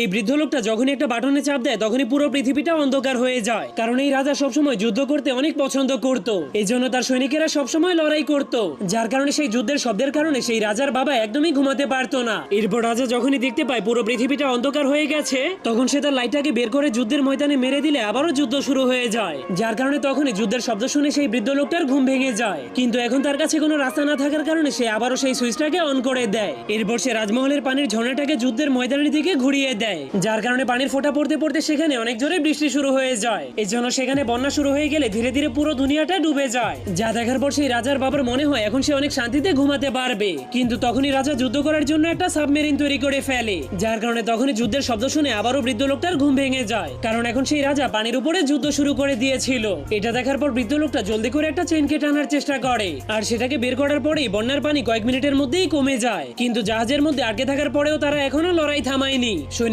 এই বৃদ্ধ লোকটা যখনই একটা বাটনে চাপ দেয়, তখনই পুরো পৃথিবীটা অন্ধকার হয়ে যায়। কারণ এই রাজা সবসময় যুদ্ধ করতে অনেক পছন্দ করত। এই জন্য তার সৈনিকেরা সবসময় লড়াই করত। যার কারণে সেই যুদ্ধের শব্দের কারণে সেই রাজার বাবা একদমই ঘুমাতে পারতো না। এরপর রাজা যখনই দেখতে পায় পুরো পৃথিবীটা অন্ধকার হয়ে গেছে, তখন সে তার লাইটটাকে বের করে যুদ্ধের ময়দানে মেরে দিলে আবারও যুদ্ধ শুরু হয়ে যায়। যার কারণে তখনই যুদ্ধের শব্দ শুনে সেই বৃদ্ধ লোকটার ঘুম ভেঙে যায়। কিন্তু এখন তার কাছে কোনো রাস্তা না থাকার কারণে সে আবারও সেই সুইচটাকে অন করে দেয়। এরপর সে রাজমহলের পানির ঝর্ণাটাকে যুদ্ধের ময়দানের দিকে ঘুরিয়ে দেয় যার কারণে পানির ফোঁটা পড়তে পড়তে সেখানে অনেক জোরে বৃষ্টি শুরু হয়ে যায়। এই জন্য সেখানে বন্যা শুরু হয়ে গেলে ধীরে ধীরে পুরো দুনিয়াটা ডুবে যায়। যা দেখার পর সেই রাজার বাবার মনে হয় এখন সে অনেক শান্তিতে ঘুমাতে পারবে। কিন্তু তখনই রাজা যুদ্ধ করার জন্য একটা সাবমেরিন তৈরি করে ফেলে। যার কারণে তখনই যুদ্ধের শব্দ শুনে আবারও বৃদ্ধ লোকটার ঘুম ভেঙে যায়। কারণ এখন সেই রাজা পানির উপরে যুদ্ধ শুরু করে দিয়েছিল। এটা দেখার পর বৃদ্ধ লোকটা জলদি করে একটা চেনকে টানার চেষ্টা করে। আর সেটাকে বের করার পরেই বন্যার পানি কয়েক মিনিটের মধ্যেই কমে যায়। কিন্তু জাহাজের মধ্যে আটকে থাকার পরেও তারা এখনও লড়াই থামায়নি।